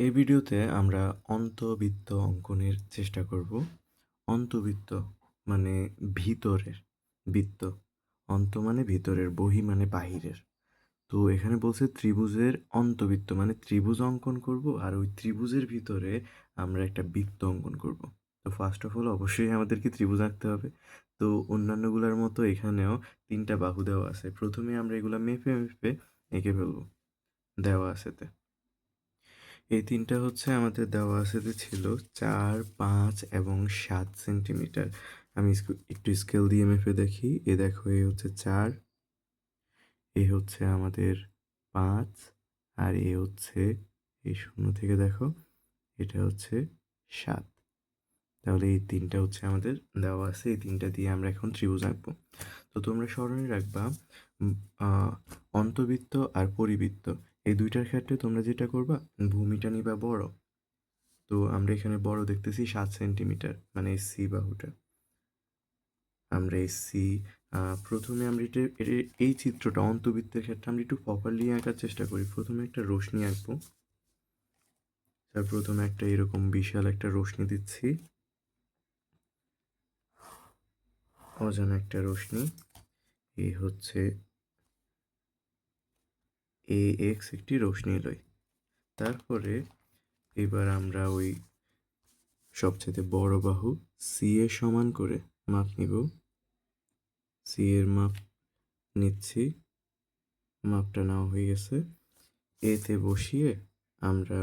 এই ভিডিওতে আমরা অন্তবৃত্ত অঙ্কনের চেষ্টা করব। অন্তবৃত্ত মানে ভিতরের, বৃত্ত। অন্ত মানে ভিতরের, বহি মানে বাহিরের। তো এখানে বলছে ত্রিভুজের অন্তবৃত্ত মানে ত্রিভুজ অঙ্কন করব আর ওই ত্রিভুজের ভিতরে আমরা একটা বৃত্ত অঙ্কন করব। তো ফার্স্ট অফ অল অবশ্যই আমাদেরকে ত্রিভুজ আঁকতে হবে। তো অন্যান্যগুলোর মতো এখানেও তিনটা বাহু দেওয়া আছে। প্রথমে আমরা এগুলো মেপে মেপে এঁকে ফেলব দেওয়া আছেতে এই তিনটা হচ্ছে আমাদের দেওয়া আছেতে ছিল চার, পাঁচ এবং সাত সেন্টিমিটার। আমি একটু স্কেল দিয়ে মেপে দেখি। এ দেখো, এ হচ্ছে চার, এ হচ্ছে আমাদের পাঁচ আর এ হচ্ছে, এই শূন্য থেকে দেখো, এটা হচ্ছে সাত। তাহলে এই তিনটা হচ্ছে আমাদের দেওয়া আছে। এই তিনটা দিয়ে আমরা এখন ত্রিভুজ আঁকবো। তো তোমরা স্মরণে রাখবা অন্তবৃত্ত আর পরিবৃত্ত। এই দুইটার ক্ষেত্রে তোমরা যেটা করবা, ভূমিটা নিবা বড়। তো আমরা এখানে বড় দেখতেছি সাত সেন্টিমিটার মানে এই সি বাহুটা। আমরা এই প্রথমে আমরা এটা এই চিত্রটা অন্তবৃত্তের ক্ষেত্রে আমরা একটু প্রপারলি আঁকার চেষ্টা করি। প্রথমে একটা রোশনি আঁকবো। তার প্রথমে একটা এরকম বিশাল একটা রোশনি দিচ্ছি। অজানা একটা রোশনি এই হচ্ছে এ এক্স একটি রশ্মি লই তারপরে এবার আমরা ওই সবচেয়ে বড় বাহু সি এর সমান করে মাপ নিব। সি এর মাপ নিচ্ছি। মাপটা নেওয়া হয়ে গেছে। এতে বসিয়ে আমরা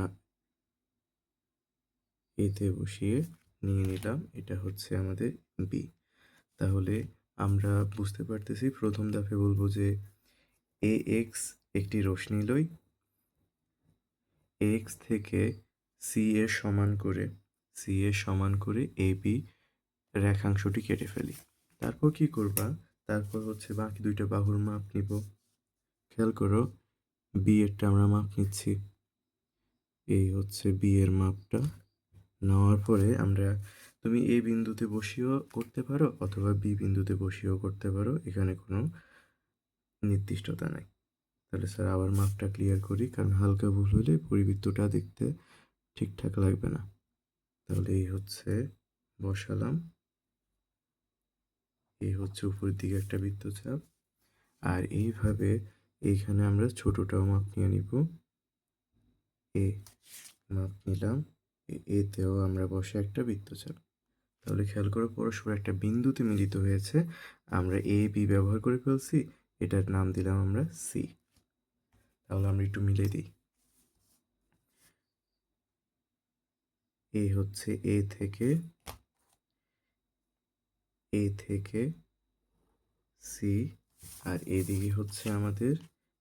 এতে বসিয়ে নিয়ে নিলাম। এটা হচ্ছে আমাদের বি তাহলে আমরা বুঝতে পারতেছি প্রথম ধাপে বলব যে এ এক্স একটি রশ্মি লই এক্স থেকে সি এর সমান করে সি এর সমান করে এ বি রেখাংশটি কেটে ফেলি। তারপর কি করবা? তারপর হচ্ছে বাকি দুইটা বাহুর মাপ নিব। খেয়াল করো বি এরটা আমরা মাপ নিচ্ছি। এই হচ্ছে বি এর মাপটা। নেওয়ার পরে আমরা, তুমি এ বিন্দুতে বসিয়েও করতে পারো অথবা বি বিন্দুতে বসিয়েও করতে পারো, এখানে কোনো নির্দিষ্টতা নাই। তাহলে স্যার আবার মাপটা ক্লিয়ার করি, কারণ হালকা ভুল হলে পরিবৃত্তটা দেখতে ঠিকঠাক লাগবে না। তাহলে এই হচ্ছে বসালাম। এই হচ্ছে উপরের দিকে একটা বৃত্তচাপ। আর এইভাবে এইখানে আমরা ছোটটাও মাপ নিয়ে নিব। এ মাপ নিলাম। এতেও আমরা বসে একটা বৃত্তচাপ। তাহলে খেয়াল করো পরস্পর একটা বিন্দুতে মিলিত হয়েছে। আমরা এ, বি ব্যবহার করে ফেলছি, এটার নাম দিলাম আমরা সি। তাহলে আমরা একটু মিলে দিই। এ হচ্ছে এ থেকে এ থেকে সি আর এদিকে হচ্ছে আমাদের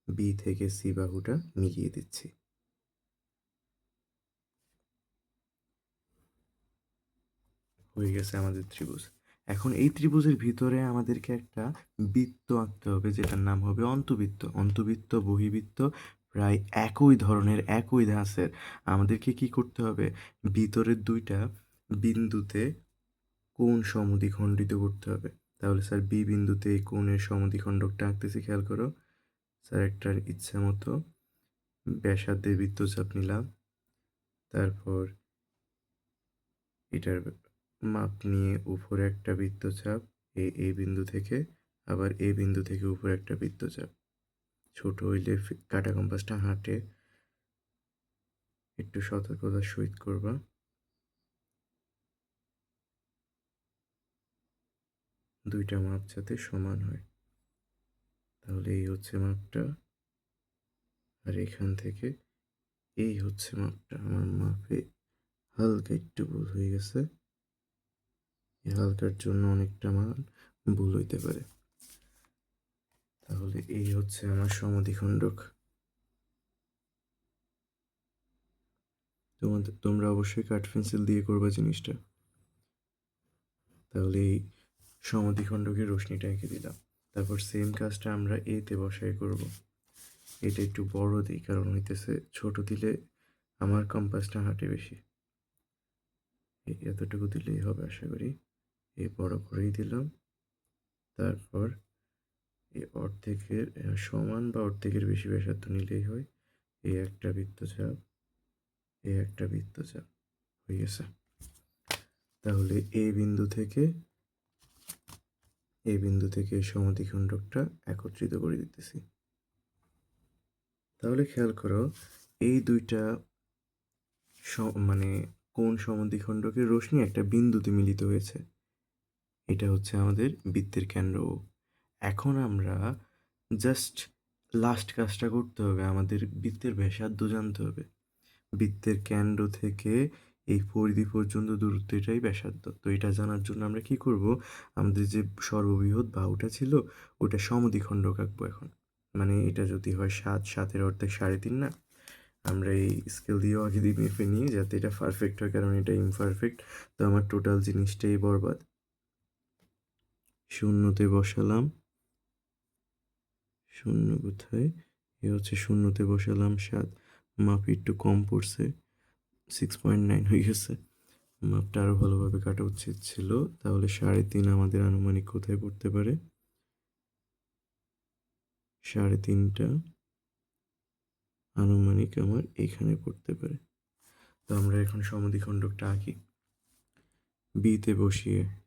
বি থেকে সি বাহুটা মিলিয়ে দিচ্ছি। হয়ে গেছে আমাদের ত্রিভুজ। এখন এই ত্রিভুজের ভিতরে আমাদেরকে একটা বৃত্ত আঁকতে হবে, যেটার নাম হবে অন্তবৃত্ত। অন্তবৃত্ত, বহিবৃত্ত প্রায় একই ধরনের, একই ধাঁচের। আমাদেরকে কি করতে হবে? ভিতরের দুইটা বিন্দুতে কোন কোণ সমদ্বিখণ্ডিত করতে হবে। তাহলে স্যার বি বিন্দুতে এই কোণের সমদ্বিখণ্ডকটা আঁকতেছি, খেয়াল করো। স্যার একটা ইচ্ছা মতো ব্যাসার্ধের বৃত্তচাপ নিলাম। তারপর এটার মাপ নিয়ে উপরে একটা বৃত্তচাপ, এ এই বিন্দু থেকে আবার এ বিন্দু থেকে উপরে একটা বৃত্তচাপ। ছোট হইলে কাটা কম্পাসটা হাঁটে। একটু সতর্কতার সহিত করবা। দুইটা মাপ যাতে সমান হয়। তাহলে এই হচ্ছে মাপটা। আর এখান থেকে এই হচ্ছে মাপটা। আমার মাপে হালকা একটু ভুল হয়ে গেছে। এই হালকার জন্য অনেকটা মান ভুল হইতে পারে। তাহলে এই হচ্ছে আমার সমাধিখণ্ডক। তোমাদের তোমরা অবশ্যই কাঠ পেন্সিল দিয়ে করবে জিনিসটা। তাহলে এই সমাধিখণ্ডকের রশ্মিটা এঁকে দিলাম। তারপর সেম কাজটা আমরা এতে বসায় করব। এটা একটু বড় দিই, কারণ হইতেছে ছোট দিলে আমার কম্পাসটা হাঁটে বেশি। এতটুকু দিলেই হবে, আশা করি। এই বড় করেই দিলাম। তারপর এই অর্ধেকের সমান বা অর্ধেকের বেশি ব্যাসার্ধ নিলেই হয়। এই একটা বৃত্তচাপ, এ একটা বৃত্তচাপ। হয়ে গেছে। তাহলে এ বিন্দু থেকে এই বিন্দু থেকে সমদ্বিখণ্ডকটা একত্রিত করে দিতেছি। তাহলে খেয়াল করো, এই দুইটা মানে কোন সমদ্বিখণ্ডকের রশ্মি একটা বিন্দুতে মিলিত হয়েছে। এটা হচ্ছে আমাদের বৃত্তের কেন্দ্র। এখন আমরা জাস্ট লাস্ট কাজটা করতে হবে, আমাদের বৃত্তের ব্যাসার্ধ জানতে হবে। বৃত্তের কেন্দ্র থেকে এই পরিধি পর্যন্ত দূরত্ব এটাই ব্যাসার্ধ। তো এটা জানার জন্য আমরা কি করব? আমাদের যে সর্ববৃহৎ বাহুটা ছিল, ওটা সমদ্বিখণ্ডক আঁকবো এখন। মানে এটা যদি হয় সাত, সাতের অর্ধেক সাড়ে তিন না? আমরা এই স্কেল দিয়েও আগে দিয়ে মেপে নিই যাতে এটা পারফেক্ট হয়, কারণ এটা ইমপারফেক্ট তো আমার টোটাল জিনিসটাই বরবাদ। শূন্যতে বসালাম। শূন্য কোথায়? এ হচ্ছে শূন্যতে বসালাম সাত। মাপ একটু কম পড়ছে। সিক্স পয়েন্ট নাইন হয়ে গেছে। মাপটা আরও ভালোভাবে কাটা উচিত ছিল। তাহলে সাড়ে তিন আমাদের আনুমানিক কোথায় পড়তে পারে? সাড়ে তিনটা আনুমানিক আমার এখানে পড়তে পারে। তো আমরা এখন সমদ্বিখণ্ডকটা আঁকি। বিতে বসিয়ে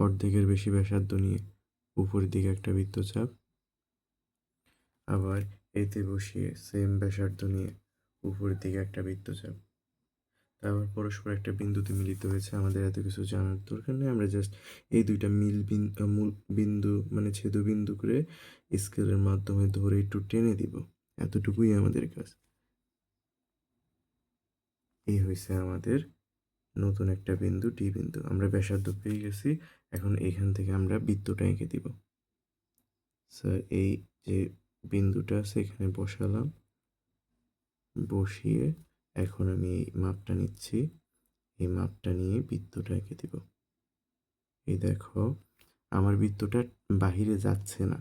অর্ধেকের বেশি ব্যাসার্ধ নিয়ে উপরের দিকে একটা বৃত্তচাপ। আবার এতে বসিয়ে সেম ব্যাসার্ধ নিয়ে উপরের দিকে একটা বৃত্তচাপ। তারপর পরস্পর একটা বিন্দুতে মিলিত হয়েছে, আমাদের এত কিছু জানার দরকার নেই। আমরা জাস্ট এই দুইটা মিল বিন্দু মূল বিন্দু মানে ছেদবিন্দু করে স্কেলের মাধ্যমে ধরে একটু টেনে দিব। এতটুকুই আমাদের কাজ। এই হয়েছে আমাদের নতুন একটা বিন্দু ডি বিন্দু। আমরা ব্যাসার্ধ পেয়ে গেছি। এখন এইখান থেকে আমরা বৃত্তটা এঁকে দিব। স্যার এই যে বিন্দুটা আছে, এখানে বসালাম। বসিয়ে এখন আমি এই মাপটা নিচ্ছি। এই মাপটা নিয়ে বৃত্তটা এঁকে দিব। এই দেখো, আমার বৃত্তটা বাহিরে যাচ্ছে না।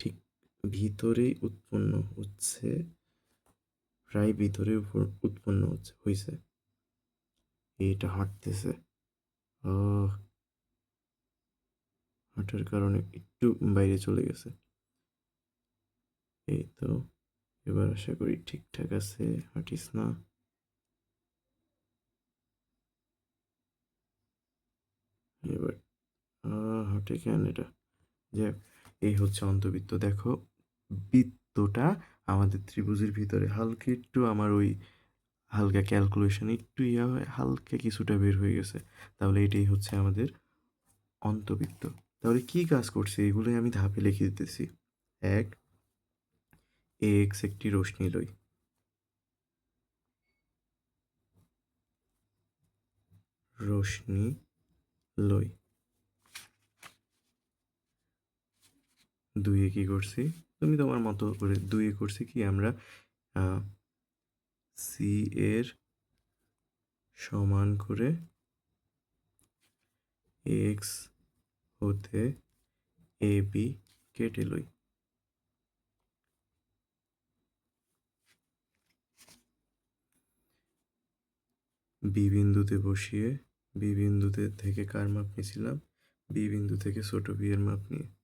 ঠিক ভিতরেই উৎপন্ন হচ্ছে, প্রায় ভিতরে উৎপন্ন হচ্ছে হয়েছে এইটা হাঁটতেছে। ও হাঁটার কারণে একটু বাইরে চলে গেছে। এই তো, এবার আশা করি ঠিকঠাক আছে, হাঁটিস না? এবার হাঁটে কেন এটা? যে এই হচ্ছে অন্তবৃত্ত দেখো, বৃত্তটা আমাদের ত্রিভুজের ভিতরে, হালকা একটু আমার ওই হালকা ক্যালকুলেশন একটু ইয়া হয়, হালকা কিছুটা বের হয়ে গেছে। তাহলে এটাই হচ্ছে আমাদের অন্তবৃত্ত তাহলে কি কাজ করছে? এগুলোই আমি ধাপে লিখে দিতেছি। এক এক্স একটি রশ্মি লই। রশ্মি লই। দুইয়ে কি করছি? তুমি তোমার মতো করে দুইয়ে করছি কি আমরা সি এর সমান করে এক্স হতে এ বি কেটে লই। বি বিন্দুতে বসিয়ে বি বিন্দুতে থেকে কার মাপ নিয়েছিলাম? বি বিন্দু থেকে ছোট বি এর মাপ নিয়ে।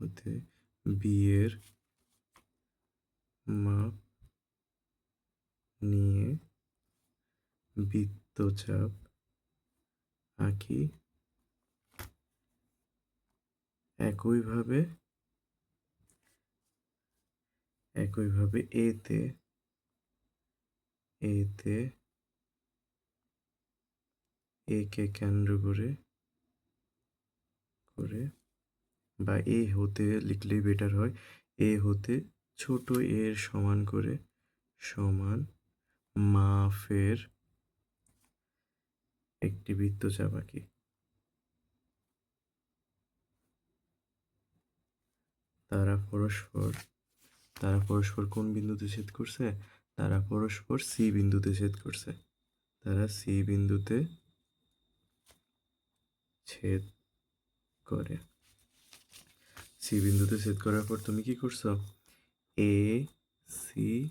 হতে বি এর মাপ নিয়ে বৃত্তচাপ আঁকি। একইভাবে একইভাবে এতে এতে একে কেন্দ্র করে করে বা এ হতে লিখলেই বেটার হয়। এ হতে ছোট এর সমান করে সমান মাফের একটি বৃত্তচাপ আঁকি তারা পরস্পর তারা পরস্পর কোন বিন্দুতে ছেদ করছে? তারা পরস্পর সি বিন্দুতে ছেদ করছে। তারা সি বিন্দুতে ছেদ করে। সি বিন্দুতে ছেদ করার পর তুমি কি করছ? A C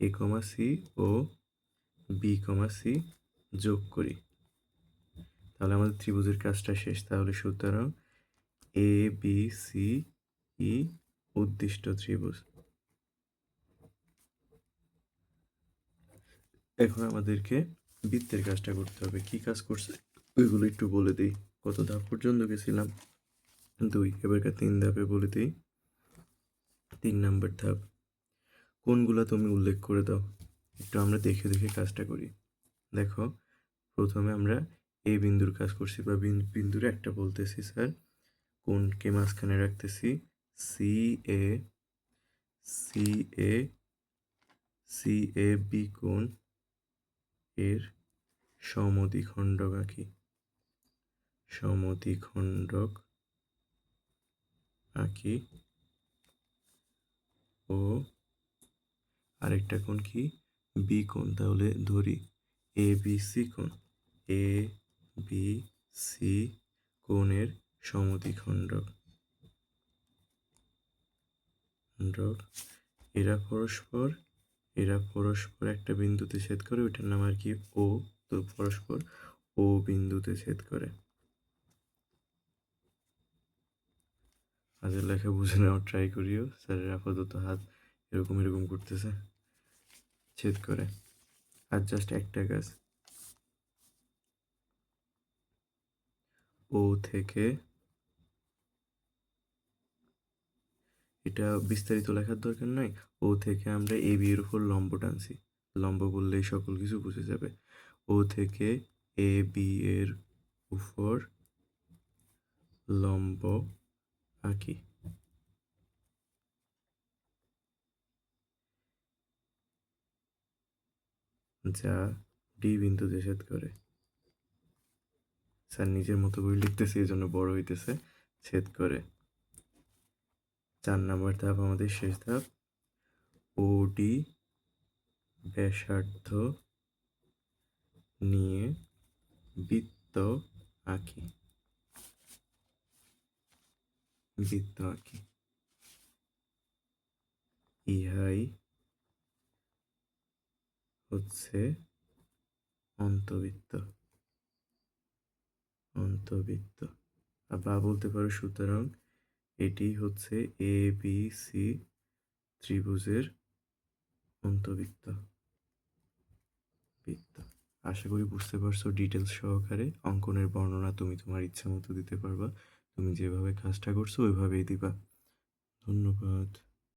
A comma C O B comma C যোগ করি। তাহলে আমাদের ত্রিভুজের কাজটা শেষ। তাহলে সুতরাং এ বি সি ই উদ্দিষ্ট ত্রিভুজ। এখন আমাদেরকে বৃত্তের কাজটা করতে হবে। কি কাজ করছে? ওইগুলো একটু বলে দিই। কত ধাপ পর্যন্ত গেছিলাম? দুই এবারকার তিন ধাপে বলে দিই। তিন নাম্বার ধাপ, কোনগুলা তুমি উল্লেখ করে দাও? একটু আমরা দেখে দেখে কাজটা করি। দেখো, প্রথমে আমরা এই বিন্দুর কাজ করছি বা বিন- বিন্দুর একটা বলতেছি, স্যার। কোনকে মাঝখানে রাখতেছি? C A C A C A B কোণ এর সমদ্বিখণ্ডক আঁকি। সমদ্বিখণ্ডক আঁকি। ও, আরেকটা কোণ কি? বি কোণ, তাহলে ধরি। এ, বি, সি কোণ। এ, বি, সি কোণের সমদ্বিখণ্ডক খণ্ডক এরা পরস্পর এরা পরস্পর একটা বিন্দুতে ছেদ করে, ওইটার নাম আর কি? ও, তো পরস্পর ও বিন্দুতে ছেদ করে। আজের লেখা বুঝে নেওয়ার ট্রাই করিও। স্যারের আপাতত হাত এরকম এরকম করতেছে। ছেদ করে। আর জাস্ট একটা কাজ। ও থেকে এটা বিস্তারিত লেখার দরকার নাই। ও থেকে আমরা এ বি এর উপর লম্ব টানছি। লম্ব বললেই সকল কিছু বুঝে যাবে। ও থেকে এ বি এর উপর লম্ব আঁকি যা ডি বিন্দুতে ছেদ করে। স্যার নিজের মতো করে লিখতেছি এই জন্য বড় হইতেছে, ছেদ করে। চার নাম্বার ধাপ, আমাদের শেষ ধাপ। ওডি ব্যাসার্ধ নিয়ে বৃত্ত আঁকি। বৃত্ত আঁকি ইহাই হচ্ছে অন্তবৃত্ত অন্তবৃত্ত আর বা বলতে পারো সুতরাং এটি হচ্ছে এ বি সি ত্রিভুজের অন্তবৃত্ত বৃত্ত। আশা করি বুঝতে পারছ ডিটেলস সহকারে। অঙ্কনের বর্ণনা তুমি তোমার ইচ্ছা মতো দিতে পারবা। তুমি যেভাবে কাজটা করছ ওইভাবেই দিবা। ধন্যবাদ।